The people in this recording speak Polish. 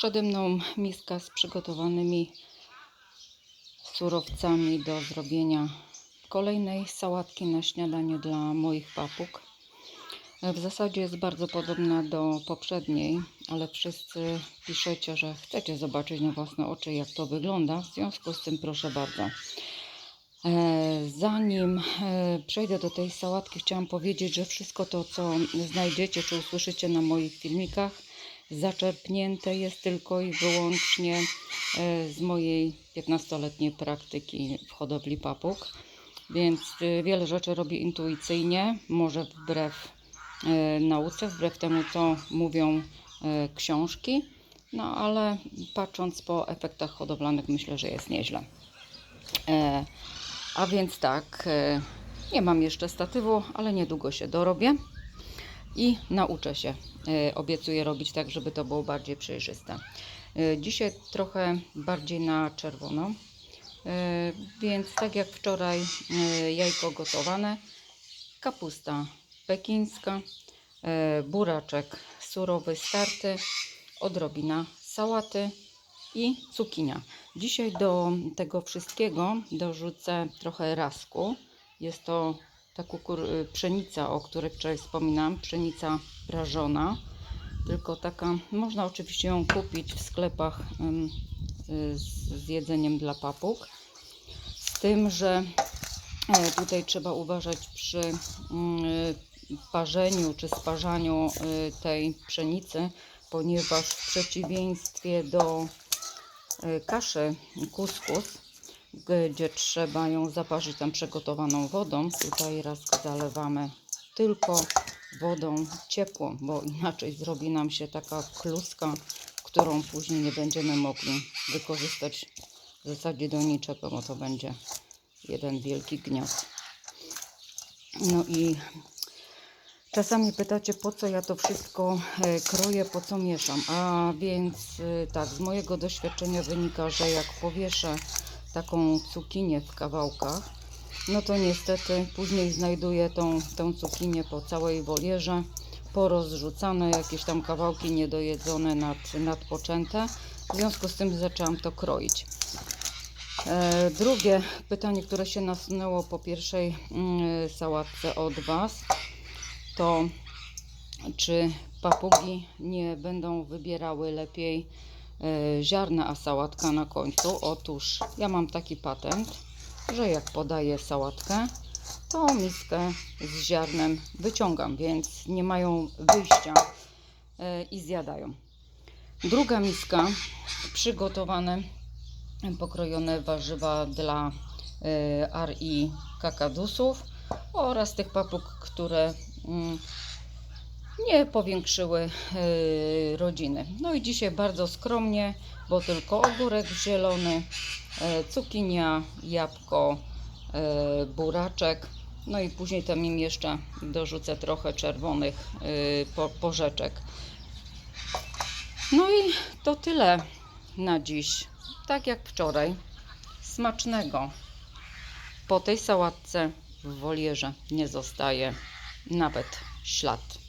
Przede mną miska z przygotowanymi surowcami do zrobienia kolejnej sałatki na śniadanie dla moich papug. W zasadzie jest bardzo podobna do poprzedniej, ale wszyscy piszecie, że chcecie zobaczyć na własne oczy, jak to wygląda. W związku z tym, proszę bardzo. E, Zanim e, przejdę do tej sałatki, chciałam powiedzieć, że wszystko to, co znajdziecie czy usłyszycie na moich filmikach, zaczerpnięte jest tylko i wyłącznie e, z mojej 15-letniej praktyki w hodowli papug. Więc e, wiele rzeczy robię intuicyjnie, może wbrew e, nauce, wbrew temu, co mówią książki. No ale patrząc po efektach hodowlanych, myślę, że jest nieźle. A więc tak, nie mam jeszcze statywu, ale niedługo się dorobię i nauczę się. E, Obiecuję robić tak, żeby to było bardziej przejrzyste. E, Dzisiaj trochę bardziej na czerwono, E, więc tak jak wczoraj jajko gotowane, kapusta pekińska, buraczek surowy starty, odrobina sałaty i cukinia. Dzisiaj do tego wszystkiego dorzucę trochę rasku. Jest to ta kukur- y, pszenica, o której wczoraj wspominałam, pszenica prażona. Tylko taka, można oczywiście ją kupić w sklepach y, z, jedzeniem dla papug. Z tym, że e, tutaj trzeba uważać przy mm, y, parzeniu czy sparzaniu tej pszenicy, ponieważ w przeciwieństwie do kaszy kuskus, gdzie trzeba ją zaparzyć tam przygotowaną wodą, tutaj raz zalewamy tylko wodą ciepłą, bo inaczej zrobi nam się taka kluska, którą później nie będziemy mogli wykorzystać w zasadzie do niczego, bo to będzie jeden wielki gniot. No i czasami pytacie, po co ja to wszystko e, kroję, po co mieszam. A więc e, tak, z mojego doświadczenia wynika, że jak powieszę taką cukinię w kawałkach, no to niestety później znajduję tą, tą cukinię po całej wolierze, porozrzucane, jakieś tam kawałki niedojedzone, nad, nadpoczęte. W związku z tym zaczęłam to kroić. E, drugie pytanie, które się nasunęło po pierwszej mm, sałatce od Was, to czy papugi nie będą wybierały lepiej ziarna, a sałatka na końcu? Otóż ja mam taki patent, że jak podaję sałatkę, to miskę z ziarnem wyciągam, więc nie mają wyjścia e, i zjadają. Druga miska, przygotowane pokrojone warzywa dla e, ar i kakadusów oraz tych papug, które mm, nie powiększyły e, rodziny. No i dzisiaj bardzo skromnie, bo tylko ogórek zielony, e, cukinia, jabłko, e, buraczek. No i później tam im jeszcze dorzucę trochę czerwonych po, porzeczek. No i to tyle na dziś. Tak jak wczoraj. Smacznego. Po tej sałatce w wolierze nie zostaje nawet ślad.